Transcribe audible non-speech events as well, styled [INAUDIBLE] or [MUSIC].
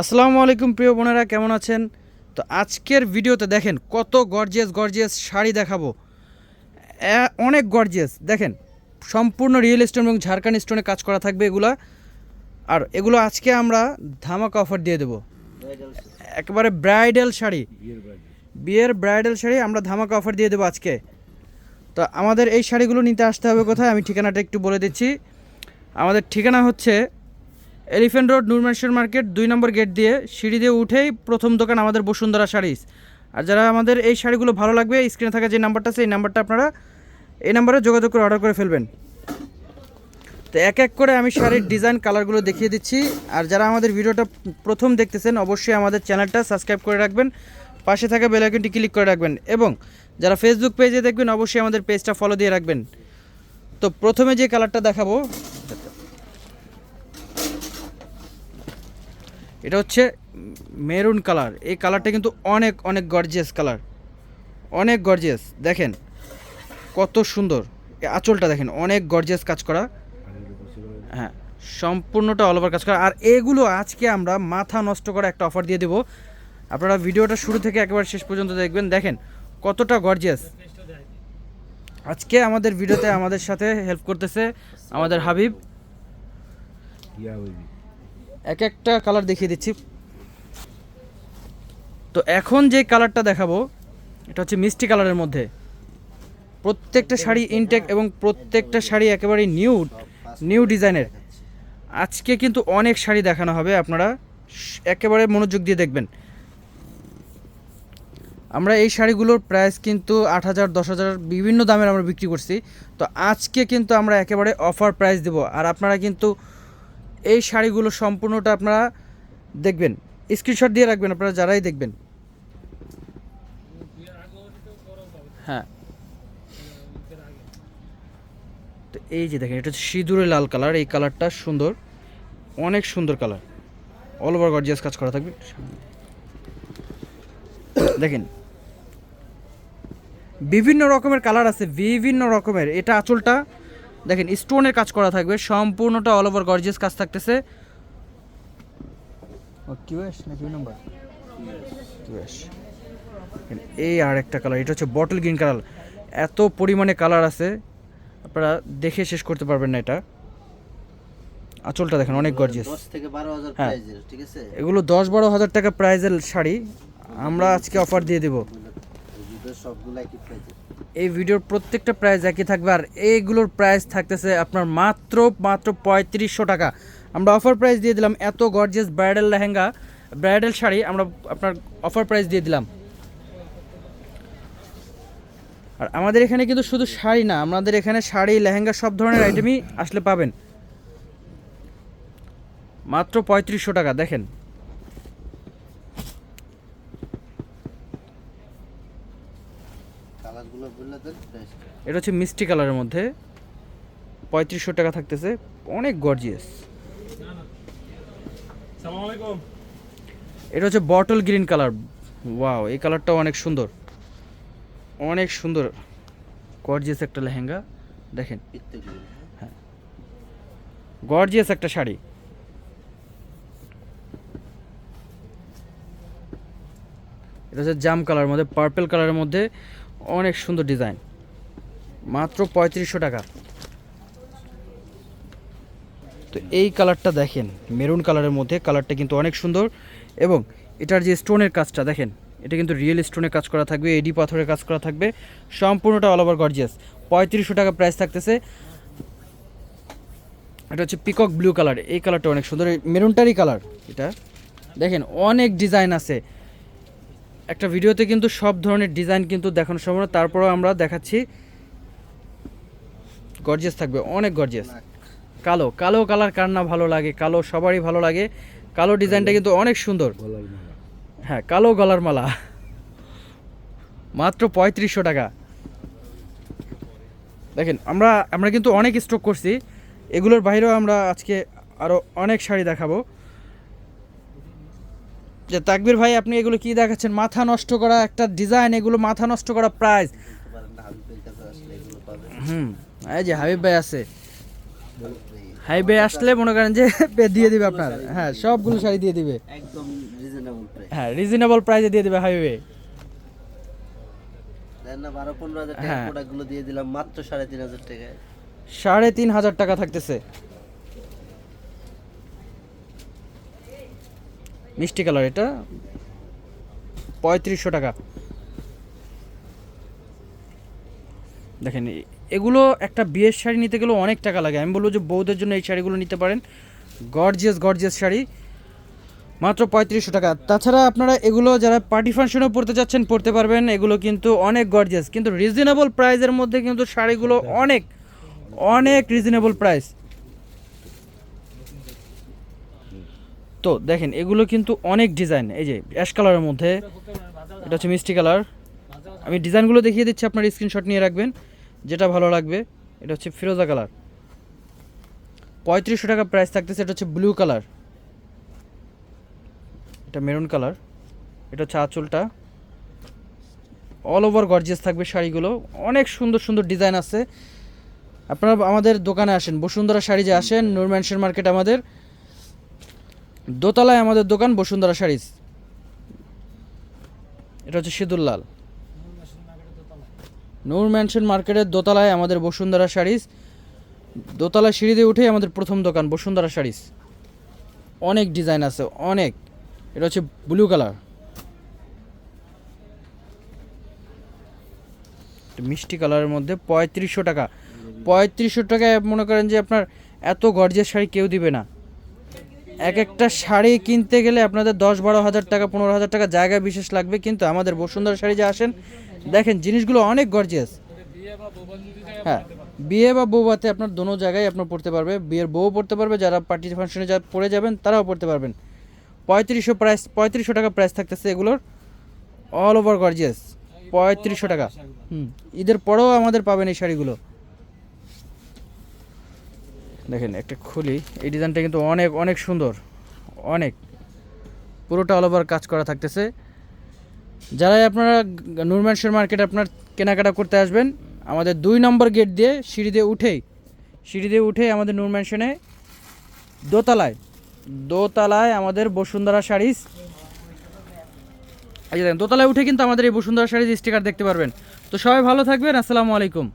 আসসালামু আলাইকুম, প্রিয় বোনেরা, কেমন আছেন? তো আজকের ভিডিওতে দেখেন কত গর্জিয়াস গর্জিয়াস শাড়ি দেখাবো। অনেক গর্জিয়াস দেখেন, সম্পূর্ণ রিয়েল স্টোন এবং ঝাড়খান্ড স্টোনে কাজ করা থাকবে এগুলা। আর এগুলো আজকে আমরা ধামাকা অফার দিয়ে দেবো। একেবারে ব্রাইডাল শাড়ি। বিয়ের ব্রাইডাল শাড়ি আমরা ধামাকা অফার দিয়ে দেবো আজকে। তো আমাদের এই শাড়িগুলো নিতে আসতে হবে কোথায়? আমি ঠিকানাটা একটু বলে দিচ্ছি। আমাদের ঠিকানা হচ্ছে এলিফ্যান্ট রোড নুরমেশ্বর মার্কেট, দুই নম্বর গেট দিয়ে সিঁড়ি দিয়ে উঠেই প্রথম দোকান আমাদের বসুন্ধরা শাড়িস। আর যারা আমাদের এই শাড়িগুলো ভালো লাগবে, স্ক্রিনে থাকা যে নাম্বারটা আছে, এই নাম্বারটা আপনারা এই নাম্বারে যোগাযোগ করে অর্ডার করে ফেলবেন। তো এক এক করে আমি শাড়ির ডিজাইন, কালারগুলো দেখিয়ে দিচ্ছি। আর যারা আমাদের ভিডিওটা প্রথম দেখতেছেন, অবশ্যই আমাদের চ্যানেলটা সাবস্ক্রাইব করে রাখবেন। পাশে থাকা বেল আইকনটি ক্লিক করে রাখবেন। এবং যারা ফেসবুক পেজে দেখবেন, অবশ্যই আমাদের পেজটা ফলো দিয়ে রাখবেন। তো প্রথমে যে কালারটা দেখাবো এটা হচ্ছে মেরুন কালার। এই কালারটা কিন্তু অনেক অনেক গর্জিয়াস কালার। অনেক গর্জিয়াস দেখেন কত সুন্দর। আঁচলটা দেখেন, অনেক গর্জিয়াস কাজ করা। হ্যাঁ সম্পূর্ণটা অল ওভার কাজ করা। আর এগুলো আজকে আমরা মাথা নষ্ট করা একটা অফার দিয়ে দেবো। আপনারা ভিডিওটা শুরু থেকে একেবারে শেষ পর্যন্ত দেখবেন। দেখেন কতটা গর্জিয়াস আজকে আমাদের ভিডিওতে আমাদের সাথে হেল্প করতেছে আমাদের হাবিব। এক একটা কালার দেখিয়ে দিচ্ছি। তো এখন যে কালারটা দেখাবো, এটা হচ্ছে মিষ্টি কালারের মধ্যে। প্রত্যেকটা শাড়ি ইনটেক এবং প্রত্যেকটা শাড়ি একেবারে নিউ নিউ ডিজাইনের আজকে কিন্তু অনেক শাড়ি দেখানো হবে, আপনারা একেবারে মনোযোগ দিয়ে দেখবেন। আমরা এই শাড়িগুলোর প্রাইস কিন্তু আট হাজার, দশ হাজার বিভিন্ন দামের আমরা বিক্রি করছি। তো আজকে কিন্তু আমরা একেবারে অফার প্রাইস দেবো। আর আপনারা কিন্তু এই শাড়িগুলো সম্পূর্ণটা আপনারা দেখবেন। স্ক্রিনশট দিয়ে রাখবেন আপনারা যারাই দেখবেন। হ্যাঁ। তো এই যে দেখেন, এটা হচ্ছে সিঁদুরে লাল কালার। এই কালারটা সুন্দর। অনেক সুন্দর কালার। অল ওভার গর্জিয়াস কাজ করা থাকবে। দেখেন। বিভিন্ন রকমের কালার আছে, বিভিন্ন রকমের। এটা আঁচলটা দেখেন স্টোনের কাজ করা থাকবে। সম্পূর্ণটা অল ওভার গর্জিয়াস কাজ থাকতেছে। কিউএস না কিউ নাম্বার কিউএস এই আর একটা কালার এটা হচ্ছে বটল গ্রিন কালার এত পরিমাণে কালার আছে আপনারা দেখে শেষ করতে পারবেন না এটা। আঁচলটা দেখেন অনেক গর্জিয়াস হ্যাঁ। ঠিক আছে? এগুলো দশ বারো হাজার টাকা প্রাইজের শাড়ি। আমরা আজকে অফার দিয়ে দেবো। এই ভিডিওর প্রত্যেকটা প্রাইস একই থাকবে আর এইগুলোর প্রাইস থাকতেছে আপনার মাত্র মাত্র পঁয়ত্রিশশো টাকা। আমরা অফার প্রাইস দিয়ে দিলাম এত gorgeous bridal lehenga bridal sari আমরা আপনার অফার প্রাইস দিয়ে দিলাম। আর আমাদের এখানে কিন্তু শুধু শাড়ি না, আমাদের এখানে শাড়ি, লেহেঙ্গা সব ধরনের আইটেমই আসলে পাবেন। মাত্র পঁয়ত্রিশশো টাকা, দেখেন। কালারগুলো বললে দেন এটা হচ্ছে মিষ্টি কালারের মধ্যে। পঁয়ত্রিশশো টাকা থাকতেছে। অনেক গর্জিয়াস এটা হচ্ছে বটল গ্রিন কালার ওয়াও এই কালারটাও অনেক সুন্দর। অনেক সুন্দর। গর্জিয়াস একটা লেহেঙ্গা। দেখেন। হ্যাঁ। গর্জিয়াস একটা শাড়ি। এটা হচ্ছে জাম কালার মধ্যে পার্পল কালারের মধ্যে। অনেক সুন্দর ডিজাইন। মাত্র পঁয়ত্রিশশো টাকা। তো এই কালারটা দেখেন, মেরুন কালারের মধ্যে কালারটা কিন্তু অনেক সুন্দর এবং এটার যে স্টোনের কাজটা দেখেন, এটা কিন্তু রিয়েল স্টোনের কাজ করা থাকবে, এডি পাথরের কাজ করা থাকবে, সম্পূর্ণটা অল ওভার গর্জিয়াস পঁয়ত্রিশশো টাকা প্রাইস থাকতেছে। এটা হচ্ছে পিকক ব্লু কালার এই কালারটা অনেক সুন্দর মেরুনটারই কালার এটা। দেখেন অনেক ডিজাইন আছে। একটা ভিডিওতে কিন্তু সব ধরনের ডিজাইন কিন্তু দেখানো সম্ভব না। তারপরেও আমরা দেখাচ্ছি। গর্জিয়াস থাকবে অনেক গর্জিয়াস। কালো কালো কালার কার না ভালো লাগে কালো সবারই ভালো লাগে। কালো ডিজাইনটা কিন্তু অনেক সুন্দর। হ্যাঁ কালো গলার মালা। মাত্র পঁয়ত্রিশশো টাকা। দেখেন আমরা আমরা কিন্তু অনেক স্টক করছি। এগুলোর বাইরেও আমরা আজকে আরও অনেক শাড়ি দেখাবো। যে তাকবির ভাই আপনি এগুলো কি দেখাচ্ছেন? মাথা নষ্ট করা একটা ডিজাইন এগুলো মাথা নষ্ট করা প্রাইস হুম এই যে হাবিব ভাই আছে। হাইওয়ে আসলে মনে করেন যে পে- [LAUGHS] দিয়ে দিবে আপনার। হ্যাঁ সবগুলো শাড়ি দিয়ে দিবে। একদম রিজনেবল প্রাইস হ্যাঁ রিজনেবল প্রাইসে দিয়ে দিবে টাকা হ্যাঁ। প্রোডাক্টগুলো দিয়ে দিলাম মাত্র সাড়ে তিন হাজার টাকায়। সাড়ে তিন হাজার টাকা থাকতেছে। মিষ্টি কালার এটা পঁয়ত্রিশশো টাকা। দেখেন এগুলো একটা বিয়ের শাড়ি নিতে গেলেও অনেক টাকা লাগে। আমি বলব যে বৌদের জন্য এই শাড়িগুলো নিতে পারেন। Gorgeous gorgeous sari. মাত্র পঁয়ত্রিশশো টাকা। তাছাড়া আপনারা এগুলো যারা পার্টি ফাংশনেও পড়তে যাচ্ছেন পড়তে পারবেন। এগুলো কিন্তু অনেক গর্জিয়াস। কিন্তু রিজনেবল প্রাইসের মধ্যে কিন্তু শাড়িগুলো অনেক অনেক রিজনেবল প্রাইস তো দেখেন, এগুলো কিন্তু অনেক ডিজাইন এই যে অ্যাশ কালারের মধ্যে, এটা হচ্ছে মিষ্টি কালার আমি ডিজাইনগুলো দেখিয়ে দিচ্ছি, আপনার স্ক্রিনশট নিয়ে রাখবেন, যেটা ভালো লাগবে। এটা হচ্ছে ফিরোজা কালার পঁয়ত্রিশশো টাকা প্রাইস থাকতেছে, এটা হচ্ছে ব্লু কালার এটা মেরুন কালার এটা হচ্ছে আঁচলটা। অল ওভার গর্জিয়াস থাকবে শাড়িগুলো। অনেক সুন্দর সুন্দর ডিজাইন আছে। আপনারা আমাদের দোকানে আসেন, বসুন্ধরা শাড়ি যে আসেন, নূর মার্কেট আমাদের। দোতলায় আমাদের দোকান বসুন্ধরা শাড়িজ। এটা হচ্ছে সিঁদুর লাল। নূর ম্যানশন মার্কেটের দোতলায় আমাদের বসুন্ধরা শাড়িজ। দোতলা সিঁড়ি দিয়ে উঠেই আমাদের প্রথম দোকান বসুন্ধরা শাড়িজ। অনেক ডিজাইন আছে, অনেক। এটা হচ্ছে ব্লু কালার। মিষ্টি কালারের মধ্যে পঁয়ত্রিশশো টাকা। পঁয়ত্রিশশো টাকায় মনে করেন যে আপনার এত গর্জের শাড়ি কেউ দিবে না। এক একটা শাড়ি কিনতে গেলে আপনাদের দশ বারো হাজার টাকা, পনেরো হাজার টাকা জায়গা বিশেষ লাগবে, কিন্তু আমাদের বসুন্ধরা শাড়ি যে আসেন, দেখেন জিনিসগুলো অনেক গর্জিয়াস হ্যাঁ বিয়ে বা বউবাতে আপনার দোনো জায়গায় আপনার পড়তে পারবে। বিয়ের বউ পড়তে পারবে, যারা পার্টি ফাংশনে যা পড়ে যাবেন, তারাও পড়তে পারবেন। পঁয়ত্রিশশো প্রাইস পঁয়ত্রিশশো টাকা প্রাইস থাকতেছে এগুলোর অল ওভার গর্জিয়াস পঁয়ত্রিশশো টাকা। হুম, ঈদের পরেও আমাদের পাবেন এই শাড়িগুলো। দেখেন, একটা খুলি। এই ডিজাইনটা কিন্তু অনেক অনেক সুন্দর। অনেক। পুরোটা অল ওভার কাজ করা থাকতেছে। যারাই আপনারা নুরম্যানশন মার্কেট আপনার কেনাকাটা করতে আসবেন, আমাদের দুই নম্বর গেট দিয়ে সিঁড়ি দিয়ে উঠেই, সিঁড়ি দিয়ে উঠেই আমাদের নূর ম্যানশনে দোতলায় দোতলায় আমাদের বসুন্ধরা শাড়িজ এই দেখেন, দোতলায় উঠে কিন্তু আমাদের এই বসুন্ধরা শাড়িজ স্টিকার দেখতে পারবেন। তো সবাই ভালো থাকবেন, আসসালামু আলাইকুম।